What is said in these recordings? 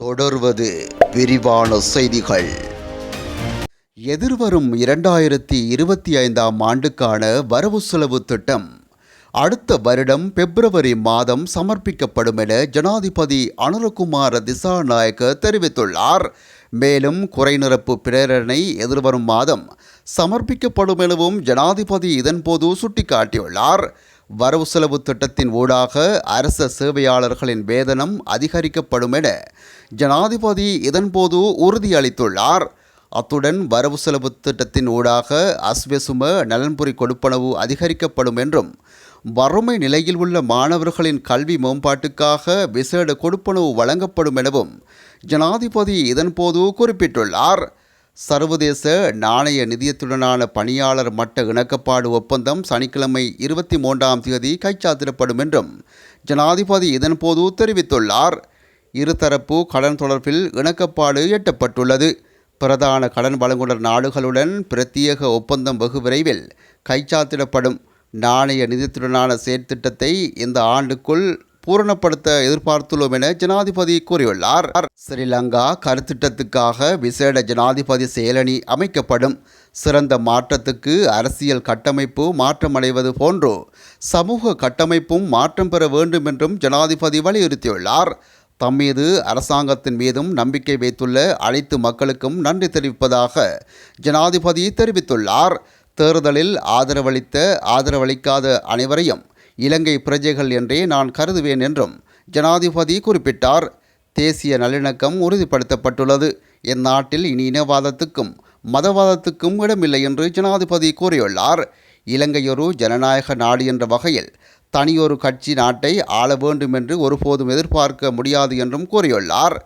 தொடர்வது விரிவான செய்திகள். எதிர்வரும் இரண்டாயிரத்தி இருபத்தி ஐந்தாம் ஆண்டுக்கான வரவு செலவு திட்டம் அடுத்த வருடம் பிப்ரவரி மாதம் சமர்ப்பிக்கப்படும் என ஜனாதிபதி அனுரகுமார திசாநாயக்க தெரிவித்துள்ளார். மேலும் குறைநிரப்பு பிரேரணை எதிர்வரும் மாதம் சமர்ப்பிக்கப்படும் எனவும் ஜனாதிபதி இதன்போது சுட்டிக்காட்டியுள்ளார். வரவு செலவு திட்டத்தின் ஊடாக அரச சேவையாளர்களின் வேதனம் அதிகரிக்கப்படும் என ஜனாதிபதி இதன்போது உறுதியளித்துள்ளார். அத்துடன் வரவு செலவு திட்டத்தின் ஊடாக அஸ்வசும நலன்புரி கொடுப்பனவு அதிகரிக்கப்படும் என்றும் வறுமை நிலையில் உள்ள மாணவர்களின் கல்வி மேம்பாட்டுக்காக விசேட கொடுப்பனவு வழங்கப்படும் எனவும் ஜனாதிபதி இதன்போது குறிப்பிட்டுள்ளார். சர்வதேச நாணய நிதியத்துடனான பணியாளர் மட்ட இணக்கப்பாடு ஒப்பந்தம் சனிக்கிழமை இருபத்தி மூன்றாம் தேதி கைச்சாத்திடப்படும் என்றும் ஜனாதிபதி இதன்போது தெரிவித்துள்ளார். இருதரப்பு கடன் தொடர்பில் இணக்கப்பாடு எட்டப்பட்டுள்ளது. பிரதான கடன் வழங்குனர் நாடுகளுடன் பிரத்யேக ஒப்பந்தம் வெகு விரைவில் கைச்சாத்திடப்படும். நாணய நிதியத்துடனான செயற்திட்டத்தை இந்த ஆண்டுக்குள் பூரணப்படுத்த எதிர்பார்த்துள்ளோம் என ஜனாதிபதி கூறியுள்ளார். ஸ்ரீலங்கா கருத்திட்டத்துக்காக விசேட ஜனாதிபதி செயலணி அமைக்கப்படும். சிறந்த மாற்றத்துக்கு அரசியல் கட்டமைப்பு மாற்றமடைவது போன்றோ சமூக கட்டமைப்பும் மாற்றம் பெற வேண்டும் என்றும் ஜனாதிபதி வலியுறுத்தியுள்ளார். தம் மீது அரசாங்கத்தின் மீதும் நம்பிக்கை வைத்துள்ள அனைத்து மக்களுக்கும் நன்றி தெரிவிப்பதாக ஜனாதிபதி தெரிவித்துள்ளார். தேர்தலில் ஆதரவளித்த ஆதரவளிக்காத அனைவரையும் இலங்கை பிரஜைகள் என்றே நான் கருதுவேன் என்றும் ஜனாதிபதி குறிப்பிட்டார். தேசிய நல்லிணக்கம் உறுதிப்படுத்தப்பட்டுள்ளது. இந்நாட்டில் இனி இனவாதத்துக்கும் மதவாதத்துக்கும் இடமில்லை என்று ஜனாதிபதி கூறியுள்ளார். இலங்கையொரு ஜனநாயக நாடு என்ற வகையில் தனியொரு கட்சி நாட்டை ஆள வேண்டும் என்று ஒருபோதும் எதிர்பார்க்க முடியாது என்றும் கூறியுள்ளார்.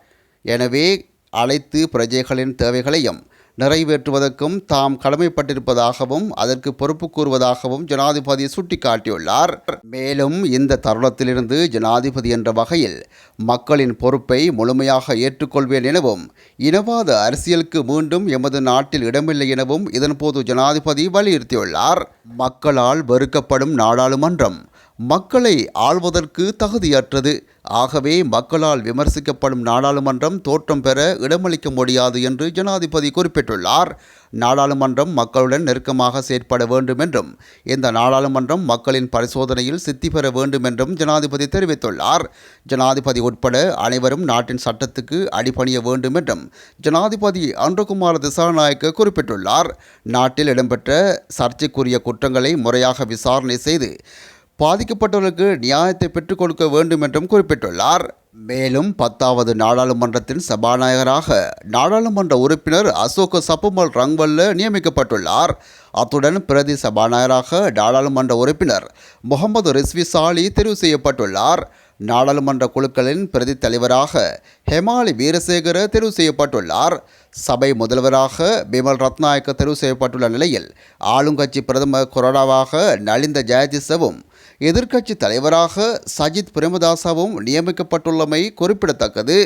எனவே அனைத்து பிரஜைகளின் தேவைகளையும் நிறைவேற்றுவதற்கும் தாம் கடமைப்பட்டிருப்பதாகவும் அதற்கு பொறுப்பு கூறுவதாகவும் ஜனாதிபதி சுட்டிக்காட்டியுள்ளார். மேலும் இந்த தருணத்திலிருந்து ஜனாதிபதி என்ற வகையில் மக்களின் பொறுப்பை முழுமையாக ஏற்றுக்கொள்வேன் எனவும் இனவாத அரசியலுக்கு மீண்டும் எமது நாட்டில் இடமில்லை எனவும் இதன்போது ஜனாதிபதி வலியுறுத்தியுள்ளார். மக்களால் வெறுக்கப்படும் நாடாளுமன்றம் மக்களை ஆள்வதற்கு தகுதியற்றது. ஆகவே மக்களால் விமர்சிக்கப்படும் நாடாளுமன்றம் தோற்றம் பெற இடமளிக்க முடியாது என்று ஜனாதிபதி குறிப்பிட்டுள்ளார். நாடாளுமன்றம் மக்களுடன் நெருக்கமாக செயற்பட வேண்டும் என்றும் இந்த நாடாளுமன்றம் மக்களின் பரிசோதனையில் சித்தி பெற வேண்டும் என்றும் ஜனாதிபதி தெரிவித்துள்ளார். ஜனாதிபதி உட்பட அனைவரும் நாட்டின் சட்டத்துக்கு அடிபணிய வேண்டும் என்றும் ஜனாதிபதி அன்றகுமார் திசாநாயக்க குறிப்பிட்டுள்ளார். நாட்டில் இடம்பெற்ற சர்ச்சைக்குரிய குற்றங்களை முறையாக விசாரணை செய்து பாதிக்கப்பட்டவர்களுக்கு நியாயத்தை பெற்றுக் கொடுக்க வேண்டும் என்றும் குறிப்பிட்டுள்ளார். மேலும் பத்தாவது நாடாளுமன்றத்தின் சபாநாயகராக நாடாளுமன்ற உறுப்பினர் அசோக சப்புமல் ரங்வல்ல நியமிக்கப்பட்டுள்ளார். அத்துடன் பிரதி சபாநாயகராக நாடாளுமன்ற உறுப்பினர் முகமது ரிஸ்வி சாலி தெரிவு செய்யப்பட்டுள்ளார். நாடாளுமன்ற குழுக்களின் பிரதி தலைவராக ஹெமாலி வீரசேகர தெரிவு செய்யப்பட்டுள்ளார். சபை முதல்வராக பிமல் ரத்நாயக்க தெரிவு செய்யப்பட்டுள்ள நிலையில் ஆளுங்கட்சி பிரதமர் கொரோனாவாக நலிந்த ஜெயதிசவும் எதிர்க்கட்சி தலைவராக சஜித் பிரேமதாசவும் நியமிக்கப்பட்டுள்ளமை குறிப்பிடத்தக்கது.